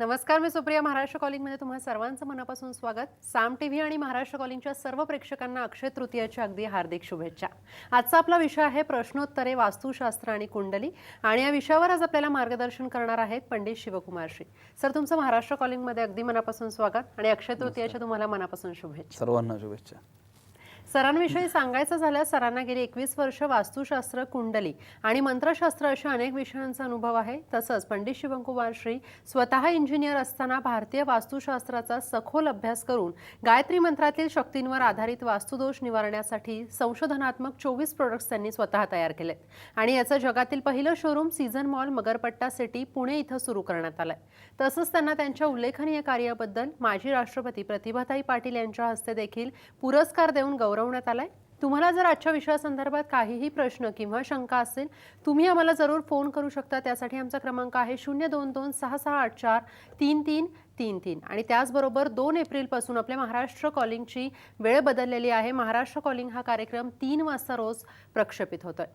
नमस्कार मी सुप्रिया. महाराष्ट्र कॉलिंगमध्ये तुम्हा सर्वांचं मनापासून स्वागत. साम टीव्ही आणि महाराष्ट्र कॉलिंगच्या सर्व प्रेक्षकांना अक्षय तृतीयाच्या अगदी हार्दिक शुभेच्छा. आजचा आपला विषय आहे प्रश्नोत्तरे वास्तुशास्त्र आणि कुंडली. आणि या विषयावर आज आपल्याला मार्गदर्शन करणार आहेत पंडित शिवकुमार श्री. सर तुमचं महाराष्ट्र कॉलिंगमध्ये अगदी मनापासून स्वागत आणि अक्षय तृतीयाच्या तुम्हाला मनापासून शुभेच्छा. सर्वांना शुभेच्छा. सरांविषयी सांगायचं झाल्यास सरांना गेली एकवीस वर्ष वास्तुशास्त्र कुंडली आणि मंत्रशास्त्र अशा अनेक विषयांचा अनुभव आहे. तसंच पंडित शिवकुमार श्री स्वतः इंजिनियर असताना भारतीय वास्तुशास्त्राचा सखोल अभ्यास करून गायत्री मंत्रातील शक्तींवर आधारित वास्तुदोष निवारण्यासाठी संशोधनात्मक चोवीस प्रोडक्ट्स त्यांनी स्वतः तयार केलेत. आणि याचं जगातील पहिलं showroom Season Mall Magarpatta city Pune इथं सुरू करण्यात आलंय. तसंच त्यांना त्यांच्या उल्लेखनीय कार्याबद्दल माजी राष्ट्रपती प्रतिभाताई पाटील यांच्या हस्ते देखील पुरस्कार देऊन गौरवण्यात आलाय. तुम्हाला जर आजच्या विषयासंदर्भात काहीही प्रश्न किंवा शंका असेल तुम्ही आम्हाला जरूर फोन करू शकता. त्यासाठी आमचा क्रमांक आहे शून्य दोन दोन सहा सहा आठ चार तीन तीन तीन तीन. आणि त्याचबरोबर दोन एप्रिलपासून आपल्या महाराष्ट्र कॉलिंगची वेळ बदललेली आहे. महाराष्ट्र कॉलिंग हा कार्यक्रम तीन वाजता रोज प्रक्षेपित होतोय.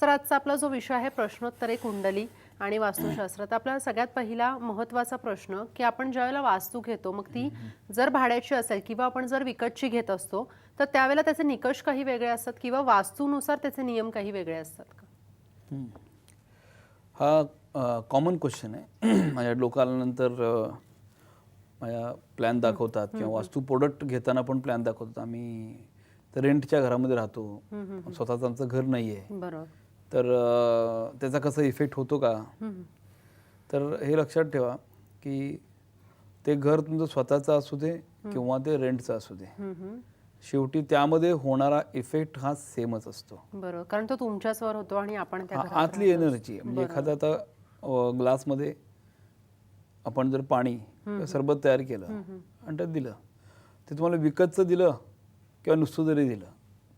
सर आजचा आपला जो विषय आहे प्रश्नोत्तरे कुंडली. आणि वास्तुशास्त्र. तर आपला सगळ्यात पहिला महत्त्वाचा प्रश्न की आपण ज्यावेळेला वास्तू घेतो मग ती जर भाड्याची असेल किंवा आपण जर विकतची घेत असतो तर त्यावेळेला त्याचे निकष काही वेगळे असतात किंवा वास्तूनुसार त्याचे नियम काही वेगळे असतात का? हा कॉमन क्वेश्चन आहे. माझ्या लोकांना नंतर अ, माझ्या प्लॅन दाखवतात किंवा वास्तू प्रोडक्ट घेताना पण प्लॅन दाखवतात. आम्ही तर रेंटच्या घरामध्ये राहतो. स्वतःचं आमचं घर नाही आहे बरोबर. तर त्याचा कसा इफेक्ट होतो का. तर हे लक्षात ठेवा की ते घर तुमचं स्वतःचं असू दे किंवा ते रेंटचं असू दे. शेवटी त्यामध्ये होणारा इफेक्ट हा सेमच असतो. बरोबर. कारण तो तुमच्याचवर होतो आणि आपण आतली. एनर्जी म्हणजे एखादा आता ग्लासमध्ये आपण जर पाणी सरबत तयार केलं आणि त्यात दिलं ते तुम्हाला विकतचं दिलं किंवा नुसतं जरी दिलं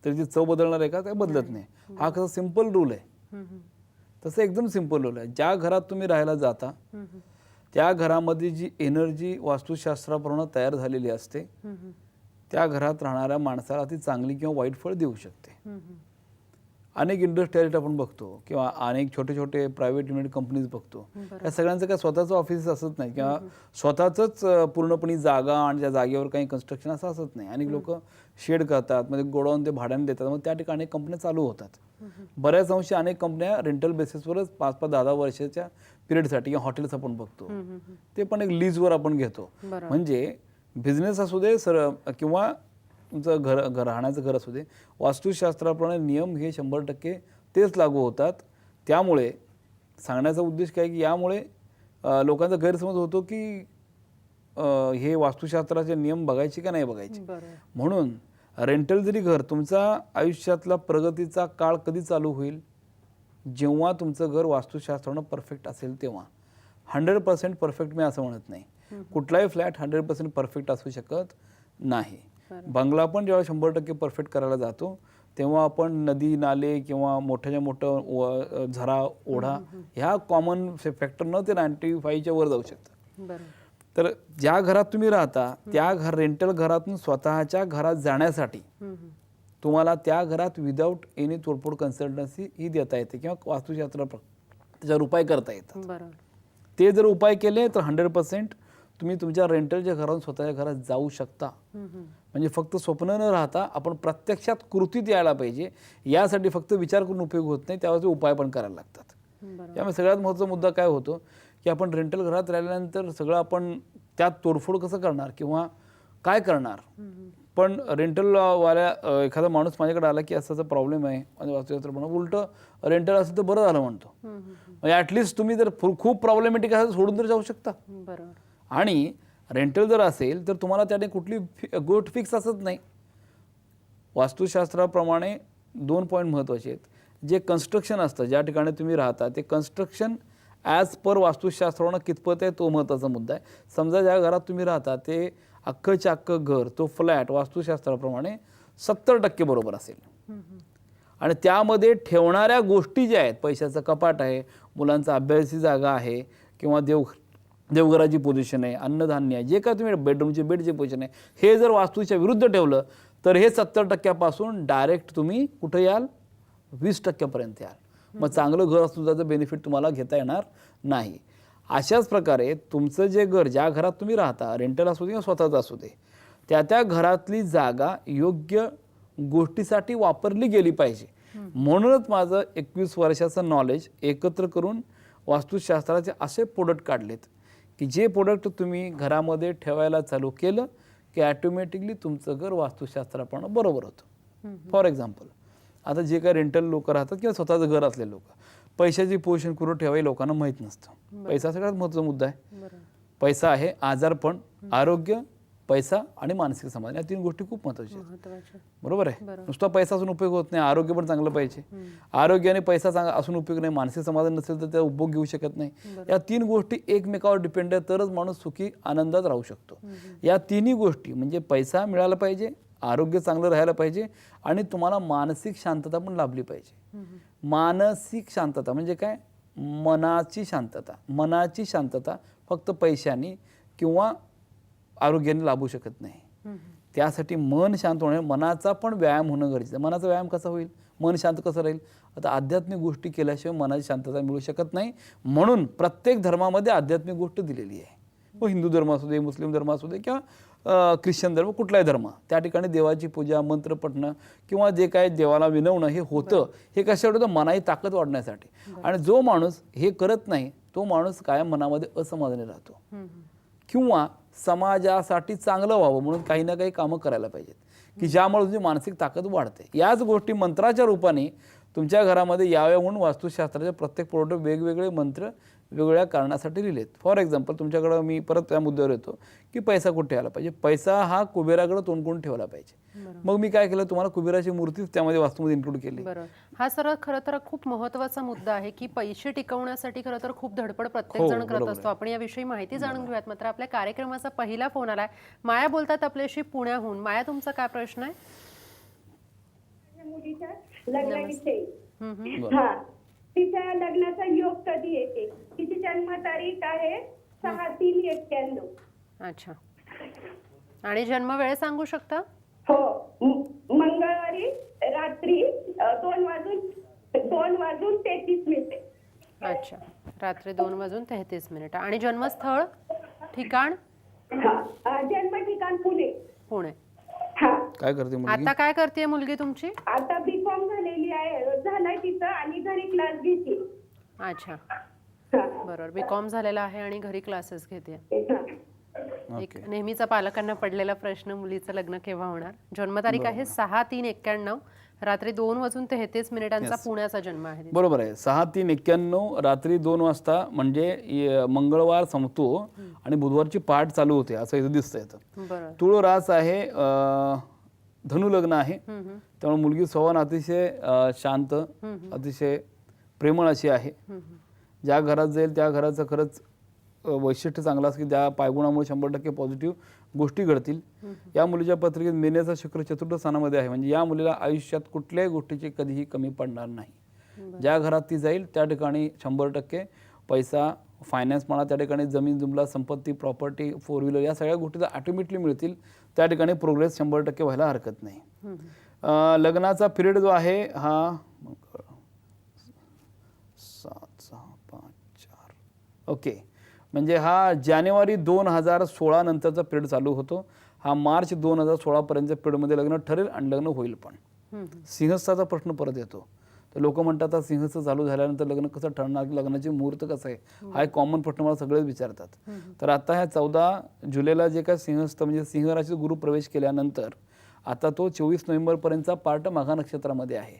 तरी ती चव बदलणार आहे का काय बदलत नाही हा कसा सिंपल रूल आहे. तसं एकदम सिंपल रूल आहे ज्या घरात तुम्ही राहायला जाता. त्या घरामध्ये जी एनर्जी वास्तुशास्त्राप्रमाणे तयार झालेली असते. त्या घरात राहणाऱ्या माणसाला ती चांगली किंवा वाईट फळ देऊ शकते. अनेक इंडस्ट्रियल आपण बघतो किंवा अनेक छोटे छोटे प्रायव्हेट लिमिटेड कंपनीज बघतो. या सगळ्यांचं काय स्वतःचं ऑफिस असत नाही किंवा स्वतःच पूर्णपणे जागा आणि त्या जागेवर काही कन्स्ट्रक्शन असं असत नाही. अनेक लोक शेड करतात म्हणजे गोडाऊन ते भाड्याने देतात मग त्या ठिकाणी कंपन्या चालू होतात. बऱ्याच अंशी अनेक कंपन्या रेंटल बेसिसवरच पाच पाच दहा दहा वर्षाच्या पिरियडसाठी किंवा हॉटेल्स आपण बघतो. ते पण एक लीजवर आपण घेतो. म्हणजे बिझनेस असू दे सर किंवा तुमचं घर घर राहण्याचं घर असू दे. वास्तुशास्त्राप्रमाणे नियम हे शंभर टक्के तेच लागू होतात. त्यामुळे सांगण्याचा उद्देश काय की यामुळे लोकांचा गैरसमज होतो की हे वास्तुशास्त्राचे नियम बघायचे का नाही बघायचे. म्हणून रेंटल जरी घर तुमचा आयुष्यातला प्रगतीचा काळ कधी चालू होईल? जेव्हा तुमचं घर वास्तुशास्त्रानं परफेक्ट असेल तेव्हा. हंड्रेड पर्सेंट परफेक्ट मी असं म्हणत नाही. कुठलाही फ्लॅट हंड्रेड पर्सेंट परफेक्ट असू शकत नाही. बंगला पण जेव्हा शंभर टक्के परफेक्ट करायला जातो तेव्हा आपण नदी नाले किंवा मोठ्याच्या मोठं झरा ओढा ह्या कॉमन फॅक्टर न ते नाईन्टी फाईव्हच्या वर जाऊ शकतात. तर ज्या घरात तुम्ही राहता त्या घर रेंटल घरातून स्वतःच्या घरात जाण्यासाठी. तुम्हाला त्या घरात विदाऊट एनी तोडफोड कन्सल्टन्सी ही देता येते किंवा वास्तुशास्त्र त्याच्यावर उपाय करता येतात. ते जर उपाय केले तर हंड्रेड पर्सेंट तुम्ही तुमच्या रेंटलच्या घरातून स्वतःच्या घरात जाऊ शकता. म्हणजे फक्त स्वप्न न राहता आपण प्रत्यक्षात कृतीत यायला पाहिजे. यासाठी फक्त विचार करून उपयोग होत नाही त्यावर उपाय पण करायला लागतात. त्यामुळे सगळ्यात महत्त्वाचा मुद्दा काय होतो की आपण रेंटल घरात राहिल्यानंतर सगळं आपण त्यात तोडफोड कसं करणार किंवा काय करणार? पण रेंटल वाल्या अ, एखादा माणूस माझ्याकडे आला की असा प्रॉब्लेम आहे माझ्या वास्तुशास्त्र म्हणून. उलटं रेंटल असेल तर बरं झालं म्हणतो. म्हणजे ॲटलिस्ट तुम्ही जर खूप प्रॉब्लेमॅटिक असेल सोडून तर जाऊ शकता. आणि रेंटल जर असेल तर तुम्हाला त्याने कुठली फि- गोट फिक्स असत नाही. वास्तुशास्त्राप्रमाणे दोन पॉईंट महत्त्वाचे आहेत. जे कन्स्ट्रक्शन असतं ज्या ठिकाणी तुम्ही राहता ते कन्स्ट्रक्शन ॲज पर वास्तुशास्त्रानं कितपत आहे तो महत्त्वाचा मुद्दा आहे. समजा ज्या घरात तुम्ही राहता ते अख्खंच्या अख्खं घर तो फ्लॅट वास्तुशास्त्राप्रमाणे सत्तर टक्के बरोबर असेल. आणि त्यामध्ये ठेवणाऱ्या गोष्टी ज्या आहेत पैशाचं कपाट आहे मुलांचा अभ्यासाची जागा आहे किंवा देव देवघराची पोझिशन आहे अन्नधान्य आहे जे काय तुम्ही बेडरूमचे बेडचे पोझिशन आहे हे जर वास्तूच्या विरुद्ध ठेवलं तर हे सत्तर टक्क्यापासून डायरेक्ट तुम्ही कुठं याल? वीस टक्क्यापर्यंत याल. मग चांगलं घर असून त्याचं बेनिफिट तुम्हाला घेता येणार नाही. अशाच प्रकारे तुमचं जे घर ज्या घरात तुम्ही राहता रेंटल असू दे किंवा स्वतःचं असू दे त्या त्या घरातली जागा योग्य गोष्टीसाठी वापरली गेली पाहिजे. म्हणूनच माझं एकवीस वर्षाचं नॉलेज एकत्र करून वास्तुशास्त्राचे असे प्रोडक्ट काढलेत. की जे प्रोडक्ट तुम्ही घरामध्ये ठेवायला चालू केलं की ॲटोमॅटिकली तुमचं घर वास्तुशास्त्राप्रमाणे बरोबर होतं. फॉर एक्झाम्पल आता जे काही रेंटल लोक राहतात किंवा स्वतःचं घर असलेले लोक पैशाची पोषण करून ठेवाही लोकांना माहीत नसतं. पैसा सगळ्यात महत्त्वाचा मुद्दा आहे. पैसा आहे आजारपण आरोग्य पैसा आणि मानसिक समाधान या तीन गोष्टी खूप महत्त्वाच्या आहेत. बरोबर आहे. नुसता पैसा असून उपयोग होत नाही आरोग्य पण चांगलं पाहिजे. आरोग्य आणि पैसा चांगला असून उपयोग नाही मानसिक समाधान नसेल तर त्याचा उपभोग घेऊ शकत नाही. या तीन गोष्टी एकमेकावर डिपेंड आहेत तरच माणूस सुखी आनंदात राहू शकतो. या तिन्ही गोष्टी म्हणजे पैसा मिळाला पाहिजे आरोग्य चांगलं राहायला पाहिजे आणि तुम्हाला मानसिक शांतता पण लाभली पाहिजे. मानसिक शांतता म्हणजे काय? मनाची शांतता. मनाची शांतता फक्त पैशाने किंवा आरोग्याने लाभू शकत नाही. त्यासाठी मन शांत होणे मनाचा पण व्यायाम होणं गरजेचं आहे. मनाचा व्यायाम कसा होईल? मन शांत कसं राहील? आता आध्यात्मिक गोष्टी केल्याशिवाय मनाची शांतता मिळू शकत नाही. म्हणून प्रत्येक धर्मामध्ये आध्यात्मिक गोष्ट दिलेली आहे. मग हिंदू धर्म असू दे मुस्लिम धर्म असू दे किंवा ख्रिश्चन धर्म कुठलाही धर्म त्या ठिकाणी देवाची पूजा मंत्र पठणं किंवा जे काय देवाला विनवणं हे होतं हे कशासाठी होतं? मनाची ताकद वाढण्यासाठी. आणि जो माणूस हे करत नाही तो माणूस कायम मनामध्ये असमाधानी राहतो. किंवा समाजासाठी चांगलं व्हावं म्हणून काही ना काही कामं करायला पाहिजेत. की ज्यामुळे तुमची मानसिक ताकद वाढते. याच गोष्टी मंत्राच्या रूपाने तुमच्या घरामध्ये याव्या म्हणून वास्तुशास्त्राचे प्रत्येक प्रोडक्ट वेगवेगळे मंत्र वेगवेगळ्या कारणासाठी लिहिलेत. फॉर एक्झाम्पल तुमच्याकडं मी परत त्या मुद्द्यावर येतो की पैसा कुठे ठेवायला पाहिजे? पैसा हा कुबेराकडे तोंड करून ठेवला पाहिजे. मग मी काय केलं? तुम्हाला कुबेराची मूर्तीच त्यामध्ये वास्तूमध्ये इन्क्लूड केली. बरोबर. हा सर खरं तर खूप महत्त्वाचा मुद्दा आहे की पैसे टिकवण्यासाठी खरं तर खूप धडपड प्रत्येक हो, जण करत असतो. आपण याविषयी माहिती जाणून घेऊयात. मात्र आपल्या कार्यक्रमाचा पहिला फोन आलाय. माया बोलतात आपल्याशी पुण्याहून. माया तुमचा काय प्रश्न आहे? मुलीच्या लग्नाविषयी. हा. तिच्या लग्नाचा योग कधी येते? तिची जन्मतारीख आहे सहा तीन एक्क्याण्णव. अच्छा. आणि जन्म वेळ सांगू शकता? हो. मंगळवारी रात्री दोन वाजून दोन वाजून तेहतीस मिनिटे. अच्छा. रात्री दोन वाजून तेहतीस मिनिटं. आणि जन्मस्थळ? ठिकाण? हा. जन्म ठिकाण पुणे. पुणे. हा. काय करते मुलगी? आता काय करते मुलगी तुमची? आता बी कॉम झालेली आहे झालाय तिचं आणि घरी क्लास घेते अच्छा. बरोबर. बी कॉम झालेला आहे आणि घरी क्लासेस घेते. एक नेहमीचा पालकांना पडलेला प्रश्न मुलीचं लग्न केव्हा होणार? जन्मतारीख आहे सहा तीन एक्क्याण्णव. रात्री दोन वाजून तेहतीस मिनिटांचा पुण्याचा जन्म आहे. बरोबर आहे. सहा तीन एक्क्याण्णव रात्री दोन वाजता म्हणजे मंगळवार संपतो आणि बुधवारची पाठ चालू होते. असं इथं दिसतं येतं बरोबर. तुळ रास आहे अं, धनु लग्न आहे त्यामुळे मुलगी स्वभावानं अतिशय शांत अतिशय प्रेमळ अशी आहे. ज्या घरात जाईल त्या घराचं खरंच वैशिष्ट्य चांगलं असं की त्या पायगुणामुळे शंभर टक्के पॉझिटिव्ह गोष्टी घडतील. या मुलीच्या पत्रिकेत मेनेचा शुक्र चतुर्थ स्थानामध्ये आहे. म्हणजे या मुलीला आयुष्यात कुठल्याही गोष्टीची कधीही कमी पडणार नाही. ज्या घरात ती जाईल त्या ठिकाणी शंभर टक्के पैसा फायनान्स म्हणा त्या ठिकाणी जमीन जुमला संपत्ती प्रॉपर्टी फोर व्हीलर या सगळ्या गोष्टी ऑटोमॅटिकली मिळतील. त्या ठिकाणी प्रोग्रेस शंभर टक्के व्हायला हरकत नाही. लग्नाचा पिरियड जो आहे हा सात सहा पाच चार. ओके. म्हणजे हा जानेवारी दोन हजार सोळा नंतरचा पिरियड चालू होतो. हा मार्च दोन हजार सोळापर्यंतच्या पिरियडमध्ये लग्न ठरेल आणि लग्न होईल पण. सिंहस्थाचा प्रश्न परत येतो. तर लोक म्हणतात आता सिंहस्थ चालू झाल्यानंतर लग्न कसं ठरणार? की लग्नाचे मुहूर्त कसं आहे? हा. एक कॉमन प्रश्न मला सगळेच विचारतात. तर आता ह्या चौदा जुलैला जे काय सिंहस्थ म्हणजे सिंह राशीत गुरु प्रवेश केल्यानंतर आता तो चोवीस नोव्हेंबरपर्यंतचा पार्ट माघा नक्षत्रामध्ये आहे.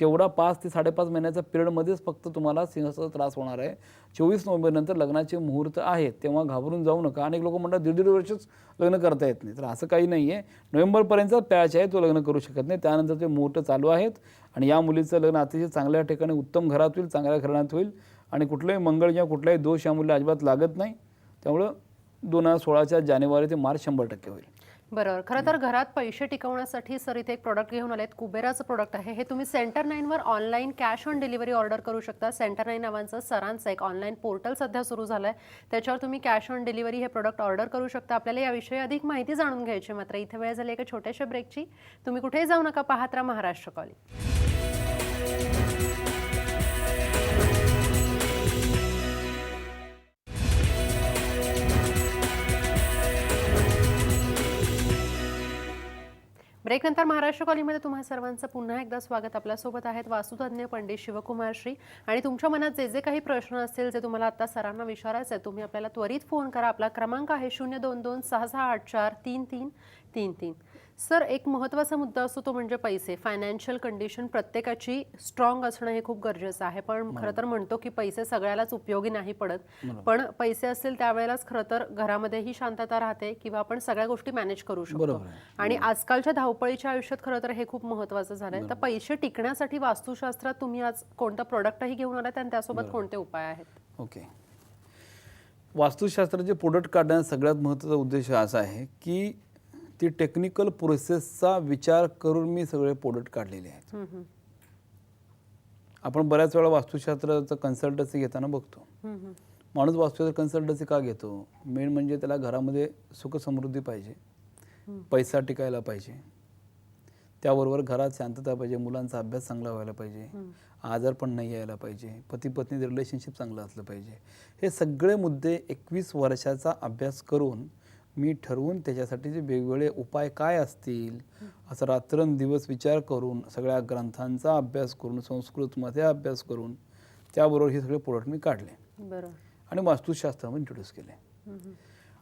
तेवढा पाच ते साडेपाच महिन्याच्या पिरियडमध्येच फक्त तुम्हाला सिंहस्थाचा त्रास होणार आहे. चोवीस नोव्हेंबरनंतर लग्नाचे मुहूर्त आहेत तेव्हा घाबरून जाऊ नका. अनेक लोक म्हणतात दीड दीड वर्षच लग्न करता येत नाही तर असं काही नाही आहे नोव्हेंबरपर्यंतचा पॅच आहे तो लग्न करू शकत नाही. त्यानंतर ते मुहूर्त चालू आहेत आणि या मुलीचं लग्न अतिशय चांगल्या ठिकाणी उत्तम घरात होईल चांगल्या घराण्यात होईल आणि कुठल्याही मंगळ किंवा कुठलाही दोष या मुलीला अजिबात लागत नाही. त्यामुळं दोन हजार सोळाच्या जानेवारी ते मार्च शंभर टक्के होईल. बरोबर. खरं तर घरात पैसे टिकवण्यासाठी सर इथे एक प्रोडक्ट घेऊन आलेत. कुबेराचं प्रोडक्ट आहे. हे तुम्ही centre नाईनवर online cash on delivery order करू शकता. सेंटर नाईन नावांचं सरांचं एक ऑनलाईन पोर्टल सध्या सुरू झालं आहे त्याच्यावर तुम्ही कॅश ऑन डिलिव्हरी हे प्रोडक्ट ऑर्डर करू शकता. आपल्याला याविषयी अधिक माहिती जाणून घ्यायची. मात्र इथे वेळ झाली एका छोट्याशा ब्रेकची तुम्ही कुठेही जाऊ नका. पाहत राहा महाराष्ट्र कॉलिंग ब्रेकनंतर महाराष्ट्र कॉलीमध्ये तुम्हा सर्वांचं पुन्हा एकदा स्वागत. आपल्यासोबत आहेत वास्तुतज्ञ पंडित शिवकुमार श्री. आणि तुमच्या मनात जे जे काही प्रश्न असतील जे तुम्हाला आता सरांना विचारायचे आहे तुम्ही आपल्याला त्वरित फोन करा. आपला क्रमांक आहे शून्य दोन दोन सहा सहा आठ चार तीन तीन तीन तीन. सर एक महत्त्वाचा मुद्दा असतो तो म्हणजे पैसे. फायनान्शियल कंडिशन प्रत्येकाची स्ट्रॉंग असणं हे खूप गरजेचं आहे. पण खरं तर म्हणतो की पैसे सगळ्यालाच उपयोगी नाही पडत. पण पैसे असतील त्यावेळेलाच खरं तर घरामध्येही शांतता राहते किंवा आपण सगळ्या गोष्टी मॅनेज करू शकतो. आणि आजकालच्या धावपळीच्या आयुष्यात खरं तर हे खूप महत्वाचं झालंय. तर पैसे टिकण्यासाठी वास्तुशास्त्रात तुम्ही आज कोणतं प्रोडक्टही घेऊन आलात आणि त्यासोबत कोणते उपाय आहेत? ओके. वास्तुशास्त्राचे प्रोडक्ट काढण्याचा सगळ्यात महत्त्वाचा उद्देश असा आहे की ती टेक्निकल प्रोसेसचा विचार करून मी सगळे प्रोडक्ट काढलेले आहेत. आपण बऱ्याच वेळा वास्तुशास्त्राचं कन्सल्टन्सी घेताना बघतो. माणूस वास्तुशास्त्र कन्सल्टन्सी का घेतो? मेन म्हणजे त्याला घरामध्ये सुख समृद्धी पाहिजे. पैसा टिकायला पाहिजे. त्याबरोबर घरात शांतता पाहिजे. मुलांचा अभ्यास चांगला व्हायला पाहिजे. आजार पण नाही यायला पाहिजे. पती पत्नी रिलेशनशिप चांगलं असलं पाहिजे. हे सगळे मुद्दे एकवीस वर्षाचा अभ्यास करून मी ठरवून त्याच्यासाठीचे वेगवेगळे उपाय काय असतील असं रात्रंदिवस विचार करून सगळ्या ग्रंथांचा अभ्यास करून संस्कृतमध्ये अभ्यास करून त्याबरोबर हे सगळे प्रोडक्ट मी काढले. आणि वास्तुशास्त्रामध्ये इंट्रोड्यूस केले.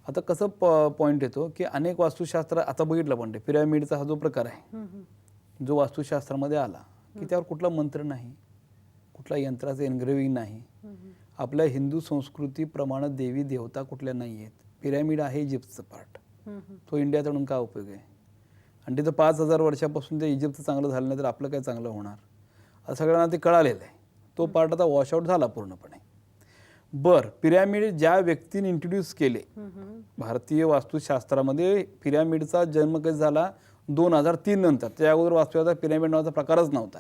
आता कसं प पॉईंट येतो की अनेक वास्तुशास्त्र आता बघितलं पण ते पिरॅमिडचा हा जो प्रकार आहे. जो वास्तुशास्त्रामध्ये आला की त्यावर कुठला मंत्र नाही कुठला यंत्राचं एनग्रेविंग नाही. आपल्या हिंदू संस्कृतीप्रमाणे देवी देवता कुठल्या नाही आहेत पिरॅमिड आहे इजिप्तचं पार्ट. तो इंडियात आणून काय उपयोग आहे? आणि तिथं पाच हजार वर्षापासून ते इजिप्तचं चांगलं झालं नाही तर आपलं काय चांगलं होणार? आता सगळ्यांना ते कळालेलं आहे. तो पार्ट आता वॉशआउट झाला पूर्णपणे. बर पिरॅमिड ज्या व्यक्तीने इंट्रोड्यूस केले. भारतीय वास्तुशास्त्रामध्ये पिरॅमिडचा जन्म कधी झाला? दोन हजार तीन नंतर. त्या अगोदर वास्तुशास्त्रात पिरॅमिड नावाचा प्रकारच नव्हता.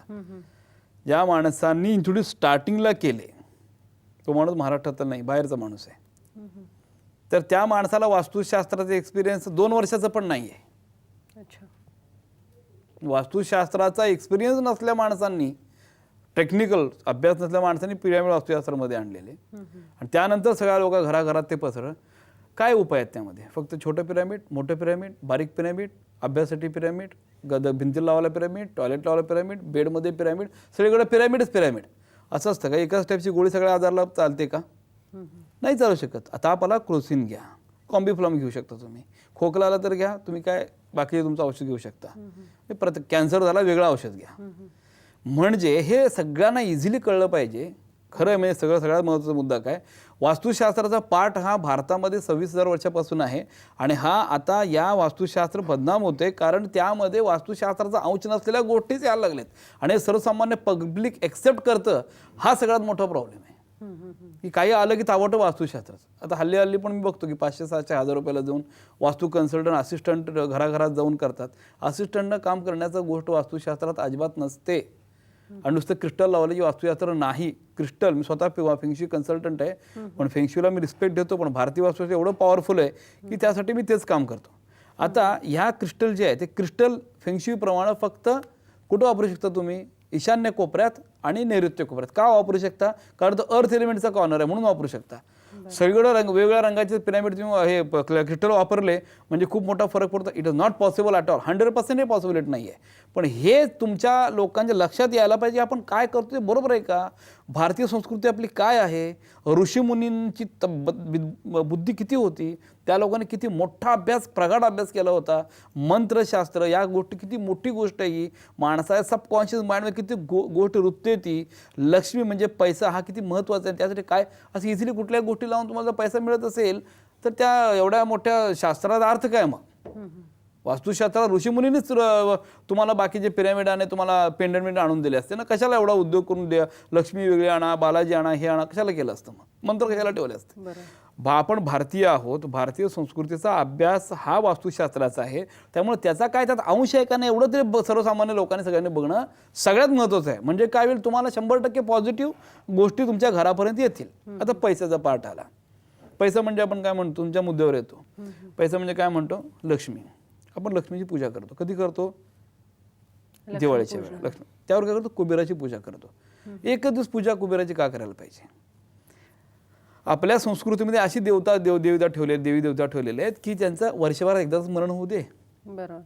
ज्या माणसांनी इंट्रोड्यूस स्टार्टिंगला केले. तो माणूस महाराष्ट्रातला नाही बाहेरचा माणूस आहे. तर त्या माणसाला वास्तुशास्त्राचा एक्सपिरियन्स दोन वर्षाचं पण नाही आहे अच्छा. वास्तुशास्त्राचा एक्सपिरियन्स नसल्या माणसांनी टेक्निकल अभ्यास नसल्या माणसांनी पिरॅमिड वास्तुशास्त्रामध्ये आणलेले. आणि त्यानंतर सगळ्या लोक घराघरात ते पसरलं. काय उपाय आहेत त्यामध्ये? फक्त छोटं पिरॅमिड मोठं पिरॅमिड बारीक पिरॅमिड अभ्यासासाठी पिरॅमिड गद भिंतीला लावायला पिरॅमिड टॉयलेट लावायला पिरॅमिड बेडमध्ये पिरॅमिड सगळीकडे पिरॅमिडच पिरॅमिड. असं असतं का? एकाच टाईपची गोळी सगळ्या आजारला चालते का. नाही चालू शकत. आता आपल्याला क्रोसिन घ्या. कॉम्बिफ्लॉम घेऊ शकता तुम्ही. खोकला आला तर घ्या तुम्ही काय बाकी तुमचं औषध घेऊ शकता. हे प्रत्येक कॅन्सर झाला वेगळं औषध घ्या. म्हणजे हे सगळ्यांना इझिली कळलं पाहिजे. खरं आहे म्हणजे सगळं सगळ्यात महत्त्वाचा मुद्दा काय? वास्तुशास्त्राचा पाठ हा भारतामध्ये सव्वीस हजार वर्षापासून आहे आणि हा आता या वास्तुशास्त्र बदनाम होते कारण त्यामध्ये वास्तुशास्त्राचा अंश नसलेल्या गोष्टीच यायला लागलेत. आणि हे सर्वसामान्य पब्लिक एक्सेप्ट करतं हा सगळ्यात मोठा प्रॉब्लेम आहे. की काही आलं की तावटं वास्तुशास्त्राचं आता हल्ली हल्ली पण मी बघतो की पाचशे सहाशे हजार रुपयाला जाऊन वास्तू कन्सल्टंट असिस्टंट घराघरात जाऊन करतात. असिस्टंटनं काम करण्याचं गोष्ट वास्तुशास्त्रात अजिबात नसते. आणि नुसतं क्रिस्टल लावलं की वास्तुशास्त्र नाही. क्रिस्टल मी स्वतः फेंगशी कन्सल्टंट आहे. पण फेंगशीला मी रिस्पेक्ट देतो पण भारतीय वास्तुशास्त्र एवढं पॉवरफुल आहे की त्यासाठी मी तेच काम करतो. आता ह्या क्रिस्टल जे आहे ते क्रिस्टल फेंगशीप्रमाणे फक्त कुठं वापरू शकता तुम्ही? ईशान्य कोपऱ्यात आणि नैऋत्य कोपऱ्यात का वापरू शकता? कारण तो अर्थ एलिमेंटचा कॉर्नर आहे म्हणून वापरू शकता. सगळीकडे रंग वेगवेगळ्या रंगाचे पिरामिड तुम्ही हे क्रिस्टल वापरले म्हणजे खूप मोठा फरक पडतो. It is not possible at all hundred percent हे पॉसिबिलिटी नाही आहे पण हे तुमच्या लोकांच्या लक्षात यायला पाहिजे आपण काय करतो ते बरोबर आहे का? भारतीय संस्कृती आपली काय आहे? ऋषीमुनींची तब बुद्धी किती होती? त्या लोकांनी किती मोठा अभ्यास प्रगाढ अभ्यास केला होता. मंत्रशास्त्र या गोष्टी किती मोठी गोष्ट आहे ही. माणसाच्या सबकॉन्शियस माइंडमध्ये किती गो गोष्ट रुतते ती. लक्ष्मी म्हणजे पैसा हा किती महत्त्वाचा आहे. त्यासाठी काय असं इझिली कुठल्याही गोष्टी लावून तुम्हाला पैसा मिळत असेल तर त्या एवढ्या मोठ्या शास्त्राचा अर्थ काय मग? वास्तुशास्त्रात ऋषीमुनींनीच तुम्हाला बाकीचे पिरॅमिड आणि तुम्हाला पेंडमेंट आणून दिले असते ना कशाला एवढा उद्योग करून द्या लक्ष्मी वेगळी आणा बालाजी आणा हे आणा कशाला केलं असतं मग? मंत्र कशाला ठेवले असते? भा आपण भारतीय आहोत भारतीय संस्कृतीचा अभ्यास हा वास्तुशास्त्राचा आहे. त्यामुळे त्याचा काय त्यात अंश आहे का नाही एवढं तरी सर्वसामान्य लोकांनी सगळ्यांनी बघणं सगळ्यात महत्त्वाचं आहे. म्हणजे काय होईल तुम्हाला शंभर टक्के पॉझिटिव्ह गोष्टी तुमच्या घरापर्यंत येतील. आता पैशाचा पाठ आला. पैसा म्हणजे आपण काय म्हणतो तुमच्या मुद्द्यावर येतो. पैसा म्हणजे काय म्हणतो? लक्ष्मी. आपण लक्ष्मीची पूजा करतो. कधी करतो? दिवाळीच्या वेळेला. लक्ष्मी त्यावर काय करतो? कुबेराची पूजा करतो. एकच दिवस पूजा कुबेराची का करायला पाहिजे? आपल्या संस्कृतीमध्ये अशी देवता देव देवता ठेवले देवी देवता ठेवलेले आहेत की त्यांचं वर्षभरात एकदाच मरण होऊ दे.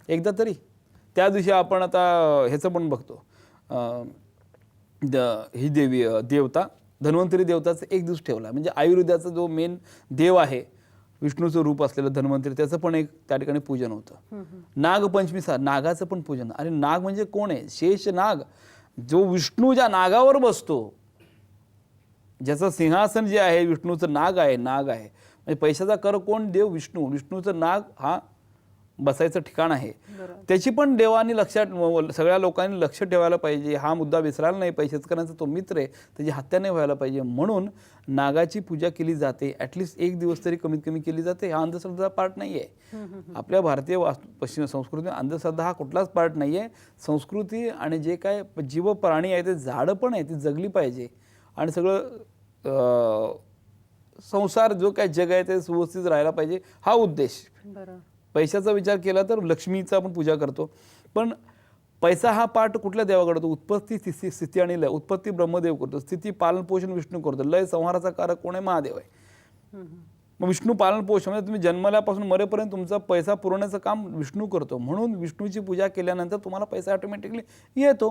एकदा तरी. त्या दिवशी आपण आता ह्याचं पण बघतो. ही देवी देवता धन्वंतरी देवताचा एक दिवस ठेवला. म्हणजे आयुर्वेदाचा जो मेन देव आहे विष्णूचं रूप असलेलं धन्वंतरी त्याचं पण एक त्या ठिकाणी पूजन होतं. नागपंचमी सा नागाचं पण पूजन. आणि नाग म्हणजे कोण आहे? शेष नाग. जो विष्णू ज्या नागावर बसतो ज्याचं सिंहासन जे आहे विष्णूचं नाग आहे नाग आहे. म्हणजे पैशाचा कर कोण? देव विष्णू. विष्णूचं नाग हा बसायचं ठिकाण आहे. त्याची पण देवानी लक्षात सगळ्या लोकांनी लक्ष ठेवायला पाहिजे. हा मुद्दा विसरायला नाही पाहिजे. शेतकऱ्यांचा तो मित्र आहे. त्याची हत्या नाही व्हायला पाहिजे. म्हणून नागाची पूजा केली जाते. ॲटलिस्ट एक दिवस तरी कमीत कमी केली जाते. हा अंधश्रद्धा पार्ट नाही आहे आपल्या भारतीय पश्चिम संस्कृती अंधश्रद्धा हा कुठलाच पार्ट नाही आहे संस्कृती आणि जे काय जीव प्राणी आहे ते झाडं पण आहे ती जगली पाहिजे. आणि सगळं संसार जो काय जग आहे ते सुव्यवस्थित राहायला पाहिजे. हा उद्देश. बरं. पैशाचा विचार केला तर लक्ष्मीचा आपण पूजा करतो. पण पैसा हा पाठ कुठल्या देवाकडे होतो? उत्पत्ती स्थिती स्थिती आणि लय उत्पत्ती ब्रह्मदेव करतो. स्थिती पालन पोषण विष्णू करतो. लय संहाराचा कारक कोण आहे? महादेव आहे. मग विष्णू पालन पोषण म्हणजे तुम्ही जन्मल्यापासून मरेपर्यंत तुमचा पैसा पुरवण्याचं काम विष्णू करतो. म्हणून विष्णूची पूजा केल्यानंतर तुम्हाला पैसा ऑटोमॅटिकली येतो.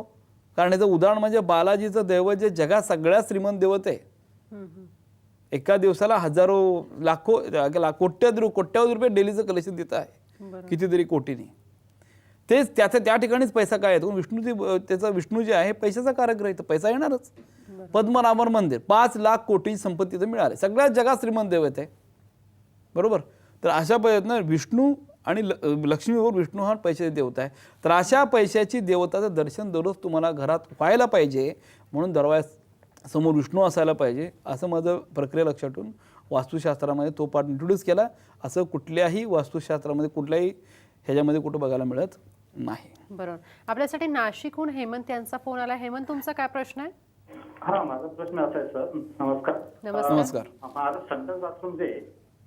कारण याचं उदाहरण म्हणजे बालाजीचं दैवत जे जगात सगळ्यात श्रीमंत दैवत आहे. एका दिवसाला हजारो लाखो ला- कोट्यावधी कोट्यावधी रुपये डेलीचं कलेक्शन देत आहे. कितीतरी कोटीने. तेच त्याच्या त्या ठिकाणीच पैसा काय येतो विष्णूची त्याचा विष्णू जे आहे पैशाचा कारक राहतं पैसा येणारच. पद्मनाभर मंदिर पाच लाख कोटी संपत्ती तर मिळाले. सगळ्यात जगात श्रीमंत देवत आहे बरोबर? तर अशा पद्धतीनं विष्णू आणि ल- लक्ष्मीवर विष्णू हा पैशाची देवता आहे. तर अशा पैशाची देवताचं दर्शन दररोज तुम्हाला घरात व्हायला पाहिजे म्हणून दरवाजा समोर विष्णू असायला पाहिजे असं माझं प्रक्रिया लक्षात ठेवून वास्तुशास्त्रामध्ये तो पाठ इंट्रोड्यूस केला असं कुठल्याही वास्तुशास्त्रामध्ये कुठल्याही ह्याच्यामध्ये कुठं बघायला मिळत नाही. बरोबर. आपल्यासाठी नाशिकहून हेमंत यांचा फोन आला. हेमंत तुमचा काय प्रश्न आहे? हा माझा प्रश्न असा आहे सर. नमस्कार. नमस्कार. माझं संडास बाथरूम जे आहे,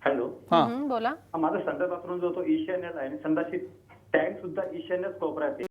हॅलो. हां. बोला. माझा संडास बाथरूम जो तो ईशान्येत आहे आणि संडासची टँक सुद्धा ईशान्यच कोपऱ्यात आहे.